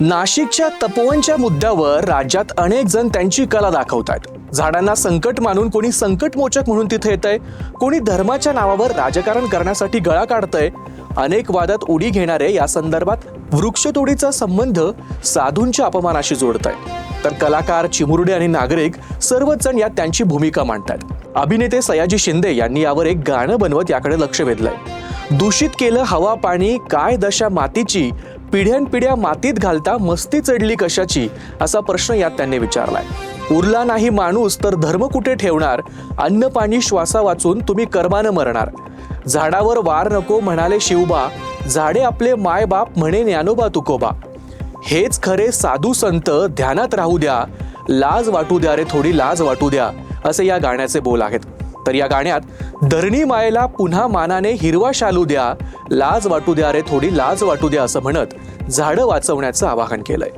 नाशिकच्या तपोवनच्या मुद्द्यावर राज्यात अनेक जण त्यांची कला दाखवत आहेत झाडांना संकट मानून कोणी संकटमोचक म्हणून तिथे येत आहे कोणी धर्माच्या नावावर राजकारण करण्यासाठी गळा काढतंय अनेक वादात उडी घेणारे या संदर्भात वृक्षतोडीचा संबंध साधूंच्या अपमानाशी जोडत आहे तर कलाकार चिमुरडे आणि नागरिक सर्वच जण यात त्यांची भूमिका मांडतात अभिनेते सयाजी शिंदे यांनी यावर एक गाणं बनवत याकडे लक्ष वेधलंय. दूषित केलं हवा पाणी काय दशा मातीची पिढ्यानपिढ्या मातीत घालता मस्ती चढली कशाची असा प्रश्न यात त्यांनी विचारलाय. उरला नाही माणूस तर धर्म कुठे ठेवणार? अन्न पाणी श्वासा वाचून तुम्ही कर्मानं मरणार. झाडावर वार नको म्हणाले शिवबा झाडे आपले मायबाप म्हणे ज्ञानोबा तुकोबा. हेच खरे साधू संत ध्यानात राहू द्या लाज वाटू द्या रे थोडी लाज वाटू द्या असे या गाण्याचे बोल आहेत. तर या गाण्यात धरणी मायेला पुन्हा मानाने हिरवा शालू द्या लाज वाटू द्या रे थोडी लाज वाटू द्या असं म्हणत झाडं वाचवण्याचं आवाहन केलंय.